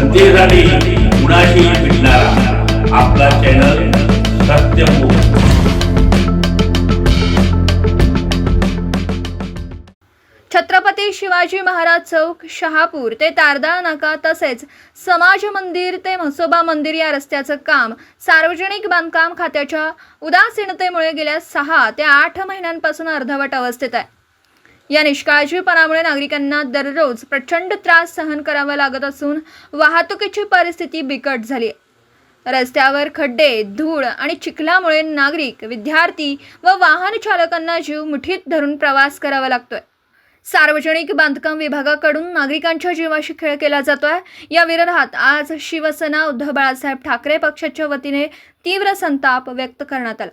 जनतेसाठी कुणाशी भेटणारा? आपला चॅनल सत्यमुख छत्रपती शिवाजी महाराज चौक शहापूर ते तारदा नाका तसेच समाज मंदिर ते म्हसोबा मंदिर या रस्त्याचं काम सार्वजनिक बांधकाम खात्याच्या उदासीनतेमुळे गेल्या सहा ते आठ महिन्यांपासून अर्धवट अवस्थेत आहे. या निष्काळजीपणामुळे नागरिकांना दररोज प्रचंड त्रास सहन करावा लागत असून वाहतुकीची परिस्थिती बिकट झाली. आहे रस्त्यावर खड्डे धूळ आणि चिखलामुळे नागरिक विद्यार्थी व वाहन चालकांना जीव मुठीत धरून प्रवास करावा लागतोय. सार्वजनिक बांधकाम विभागाकडून नागरिकांच्या जीवाशी खेळ केला जातोय. या विरोधात आज शिवसेना उद्धव बाळासाहेब ठाकरे पक्षाच्या वतीने तीव्र संताप व्यक्त करण्यात आला.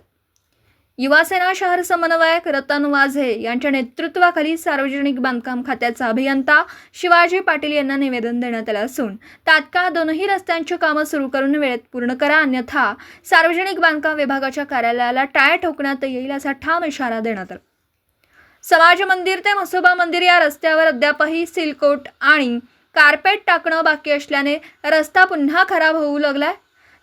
युवासेना शहर समन्वयक रतन वाझे यांच्या नेतृत्वाखाली सार्वजनिक बांधकाम खात्याचा अभियंता शिवाजी पाटील यांना निवेदन देण्यात आलं असून तात्काळ दोनही रस्त्यांची कामं सुरू करून वेळेत पूर्ण करा अन्यथा सार्वजनिक बांधकाम विभागाच्या कार्यालयाला टाळ्या ठोकण्यात येईल असा ठाम इशारा देण्यात आला. समाज मंदिर ते म्हसोबा मंदिर या रस्त्यावर अद्यापही सिलकोट आणि कार्पेट टाकणं बाकी असल्याने रस्ता पुन्हा खराब होऊ लागलाय.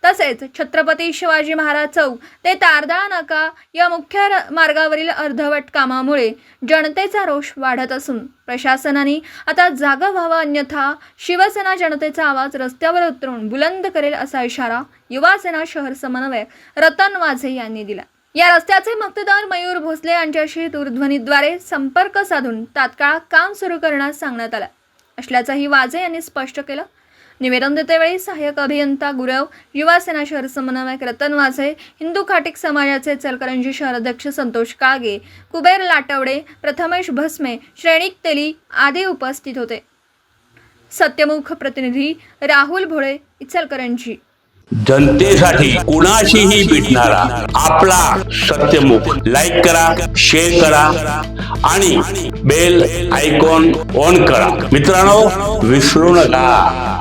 तसेच छत्रपती शिवाजी महाराज चौक ते तारदाळ नाका या मुख्य र- मार्गावरील अर्धवट कामामुळे जनतेचा रोष वाढत असून प्रशासनाने आता जागा व्हावा अन्यथा शिवसेना जनतेचा आवाज रस्त्यावर उतरून बुलंद करेल असा इशारा युवासेना शहर समन्वयक रतन वाझे यांनी दिला. या रस्त्याचे मक्तदार मयूर भोसले यांच्याशी दूरध्वनीद्वारे संपर्क साधून तात्काळ काम सुरू करण्यास सांगण्यात आलं. असल्याचंही वाझे यांनी स्पष्ट केलं. निवेदन देतेवेळी सहाय्यक अभियंता गुरव युवासेना शहर समन्वयक रतन वाझे हिंदू खाटिक समाजाचे चलकरंजी शहराध्यक्ष संतोष काळगे कुबेर लाटवडे प्रथमेश भस्मे श्रेणिक तेली आदी उपस्थित होते. सत्यमुख प्रतिनिधी राहुल भोळे इचलकरंजी. जनतेसाठी कुणाशीही भेटणारा आपला सत्यमुख. लाईक करा शेअर करा आणि बेल आयकॉन ऑन करा. मित्रांनो विसरू नका.